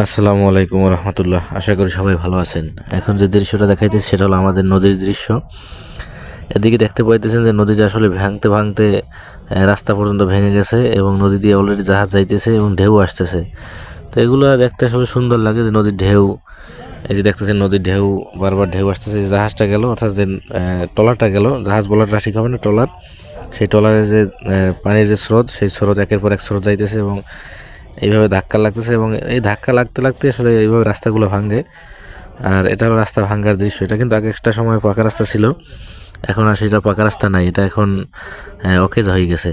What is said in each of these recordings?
আসসালামু আলাইকুম রহমতুল্লাহ আশা করি সবাই ভালো আছেন। এখন যে দৃশ্যটা দেখাইতেছে সেটা হলো আমাদের নদীর দৃশ্য। এদিকে দেখতে পাইতেছেন যে নদীটা আসলে ভাঙতে ভাঙতে রাস্তা পর্যন্ত ভেঙে গেছে এবং নদী দিয়ে অলরেডি জাহাজ যাইতেছে এবং ঢেউ আসতেছে। তো এগুলো দেখতে আসলে সুন্দর লাগে যে নদীর ঢেউ, এই যে দেখতেছেন নদীর ঢেউ, বারবার ঢেউ আসতেছে। জাহাজটা গেল, অর্থাৎ যে টলারটা গেল, জাহাজ বলাটা ঠিক হবে না, ট্রলার। সেই ট্রলারের যে পানির যে স্রোত, সেই স্রোত একের পর এক স্রোত যাইতেছে এবং এইভাবে ধাক্কা লাগতেছে এবং এই ধাক্কা লাগতে লাগতে আসলে এইভাবে রাস্তাগুলো ভাঙে। আর এটা হলো রাস্তা ভাঙ্গার দৃশ্য। এটা কিন্তু আগে একটা সময় পাকা রাস্তা ছিল। এখন আর সেটা পাকা রাস্তা নাই। এটা এখন অকেজ হয়ে গেছে।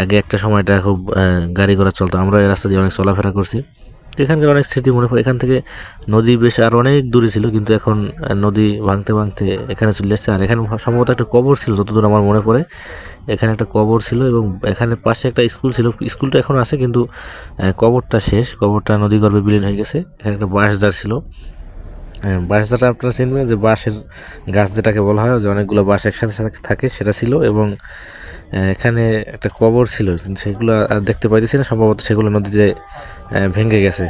আগে একটা সময়টা খুব গাড়ি ঘোড়া চলতো। আমরা এই রাস্তা দিয়ে অনেক চলাফেরা করছি। এখানকার অনেক স্মৃতি মনে পড়ে। এখান থেকে নদী বেশ আর অনেক দূরে ছিল, কিন্তু এখন নদী ভাঙতে ভাঙতে এখানে চলে এসছে। আর এখানে সম্ভবত একটা কবর ছিল, যতদূর আমার মনে পড়ে, এখানে একটা কবর ছিল এবং এখানে পাশে একটা স্কুল ছিল। স্কুলটা এখন আছে, কিন্তু কবরটা শেষ। কবরটা নদী গর্ভে বিলীন হয়ে গেছে। এখানে একটা বাঁশদার ছিল। বাঁশঝাড়টা আপনারা চিনবেন যে বাঁশের গাছ যেটাকে বলা হয়, যে অনেকগুলো বাঁশ একসাথে সাথে থাকে, সেটা ছিল এবং এখানে একটা কবর ছিল, সেগুলো আর দেখতে পাইতেছি না, সম্ভবত সেগুলো নদীতে ভেঙে গেছে।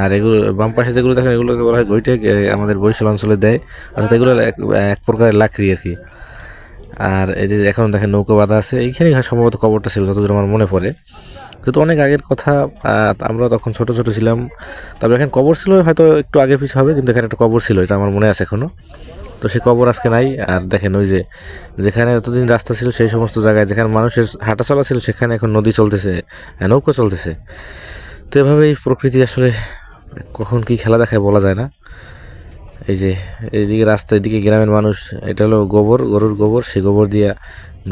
আর এগুলো, বাম পাশে যেগুলো দেখেন, এগুলোকে বলা হয় গৈটে আমাদের বরিশাল অঞ্চলে দেয়। অর্থাৎ এগুলো এক প্রকারের লাকড়ি আর কি। আর এই যে এখন দেখেন নৌকা বাঁধা আছে, এইখানেই সম্ভবত কবরটা ছিল, যতদূর আমার মনে পড়ে। যেহেতু অনেক আগের কথা আমরা তখন ছোট ছোট ছিলাম। তবে এখানে কবর ছিল, হয়তো একটু আগে পিছু হবে, কিন্তু এখানে একটা কবর ছিল, এটা আমার মনে আছে এখনও। তো সে কবর আজকে নাই। আর দেখেন ওই যে যেখানে এতদিন রাস্তা ছিল সেই সমস্ত জায়গায়, যেখানে মানুষের হাঁটা চলা ছিল, সেখানে এখন নদী চলতেছে নৌকো চলতেছে। তো এভাবেই প্রকৃতি আসলে কখন কি খেলা দেখায় বলা যায় না। এই যে এইদিকে রাস্তা, এদিকে গ্রামের মানুষ, এটা হলো গোবর, গরুর গোবর, সেই গোবর দিয়ে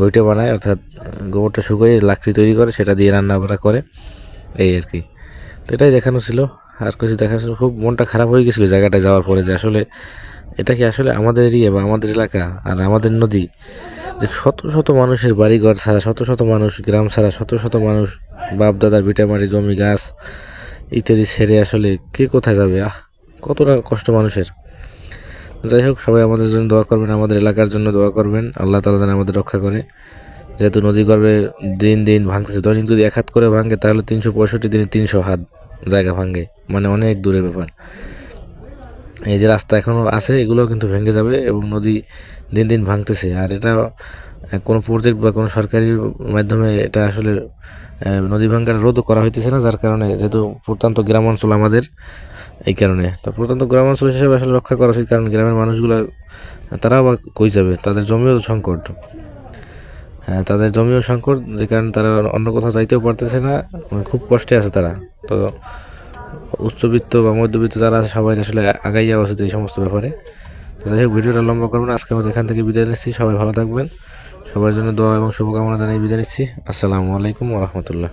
গইটে বানায়, অর্থাৎ গোবরটা শুকিয়ে লাকড়ি তৈরি করে, সেটা দিয়ে রান্না বান্না করে, এই আর কি। তো এটাই দেখানো ছিল। আর কিছু দেখার খুব মনটা খারাপ হয়ে গেছিল জায়গাটায় যাওয়ার পরে যে আসলে এটা কি আসলে আমাদের এরিয়া বা আমাদের এলাকা আর আমাদের নদী? যে শত শত মানুষের বাড়িঘর ছাড়া, শত শত মানুষ গ্রাম ছাড়া, শত শত মানুষ বাপ দাদার ভিটামাটি জমি, গাছ ইত্যাদি ছেড়ে আসলে কে কোথায় যাবে? আহ, কতটা কষ্ট মানুষের। যাই হোক, সবাই আমাদের জন্য দোয়া করবেন, আমাদের এলাকার জন্য দোয়া করবেন। আল্লাহ তালা যেন আমাদের রক্ষা করে। যেহেতু নদী গর্ভে দিন দিন ভাঙতেছে, দৈনিক যদি এক হাত করে ভাঙে তাহলে তিনশো পঁয়ষট্টি দিনে তিনশো হাত। জায়গা ভাঙে মানে অনেক দূরের ব্যাপার। এই যে রাস্তা এখনও আছে, এগুলো কিন্তু ভেঙে যাবে এবং নদী দিন দিন ভাঙতেছে। আর এটা কোনো প্রজেক্ট বা কোনো সরকারি মাধ্যমে এটা আসলে নদী ভাঙ্গার রোধও করা হইতেছে না, যার কারণে যেহেতু প্রত্যন্ত গ্রাম অঞ্চল আমাদের, এই কারণে। তো প্রত্যন্ত গ্রাম অঞ্চল হিসেবে আসলে রক্ষা করা উচিত, কারণ গ্রামের মানুষগুলো, তারাও বা কই যাবে? তাদের জমিও সংকট। তাদের জমিও সংকট, যে কারণে তারা অন্য কোথাও যাইতেও পারতেছে না খুব কষ্টে আছে তারা। তো উচ্চবিত্ত বা মধ্যবিত্ত যারা আছে, সবাই আসলে আগাই যাওয়া উচিত এই সমস্ত ব্যাপারে। তো যাই হোক, ভিডিওটা লম্বা করবেন আজকে আমাদের এখান থেকে বিদায় নিচ্ছি। সবাই ভালো থাকবেন। সবার জন্য দোয়া এবং শুভকামনা জানিয়ে বিদায় নিচ্ছি। আসসালামু আলাইকুম রহমতুল্লাহ।